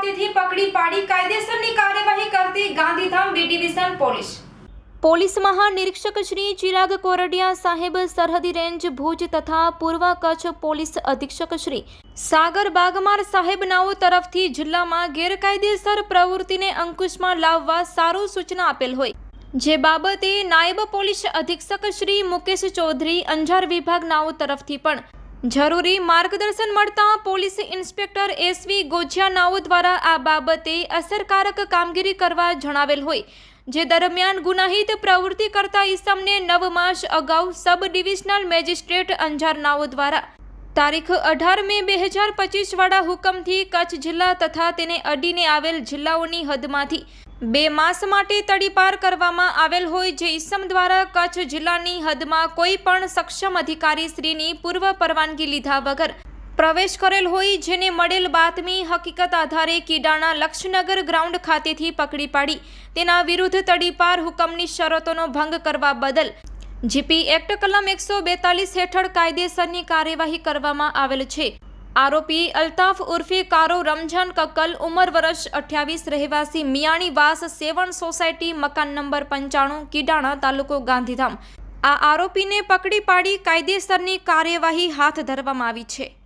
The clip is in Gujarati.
લાપરવાહતીથી પકડી પાડી કાયદેસરની કાર્યવાહી કરતી Gandhidham B division police. Police મહાનિરીક્ષક Shri Chirag Kordia સાહેબ સરહદી રેન્જ ભુજ તથા પૂર્વ કચ્છ પોલીસ અધિક્ષક શ્રી સાગર બાગમાર સાહેબનાઓ તરફથી જિલ્લામાં ગેરકાયદેસર પ્રવૃત્તિને અંકુશમાં લાવવા સારું સૂચના આપેલ હોય. જે બાબતે નાયબ પોલીસ અધિક્ષક શ્રી મુકેશ ચૌધરી અંજાર વિભાગનાઓ તરફથી પણ જરૂરી માર્ગદર્શન મળતા police inspector S V Gojiya નાઓ દ્વારા આ બાબતે અસરકારક કામગીરી કરવા જણાવેલ હોય, જે દરમિયાન ગુનાહિત પ્રવૃત્તિ કરતા ઈસમને નવ માસ અગાઉ સબ ડિવિઝનલ મેજિસ્ટ્રેટ અંજાર નાઓ દ્વારા. તારીખ અઢાર મે બે હજાર પચીસવાળા હુકમથી કચ્છ જિલ્લા તથા તેને અડીને આવેલ જિલ્લાઓની હદમાંથી બે માસ માટે તડીપાર કરવામાં આવેલ હોય જે ઈસમ દ્વારા કચ્છ જિલ્લાની હદમાં કોઈ પણ સક્ષમ અધિકારી શ્રીની પૂર્વ પરવાનગી લીધા વગર પ્રવેશ કરેલ હોય જેને મળેલ બાતમી હકીકત આધારે કીડાણા લક્ષ્યનગર ગ્રાઉન્ડ ખાતેથી પકડી પાડી. તેના વિરુદ્ધ તડીપાર હુકમની શરતોનો ભંગ કરવા બદલ જીપી એક્ટ કલમ એકસો બેતાલીસ હેઠળ કાયદેસરની કાર્યવાહી કરવામાં આવેલ છે. આરોપી અલ્તાફ ઉર્ફે કારો રમઝાન કક્કલ, ઉંમર વર્ષ અઠ્યાવીસ, રહેવાસી મિયાણી વાસ સેવન સોસાયટી, મકાન નંબર પંચાણું, કીડાણા તાલુકો ગાંધીધામ. આ આરોપીને પકડી પાડી કાયદેસરની કાર્યવાહી હાથ ધરવામાં આવી છે.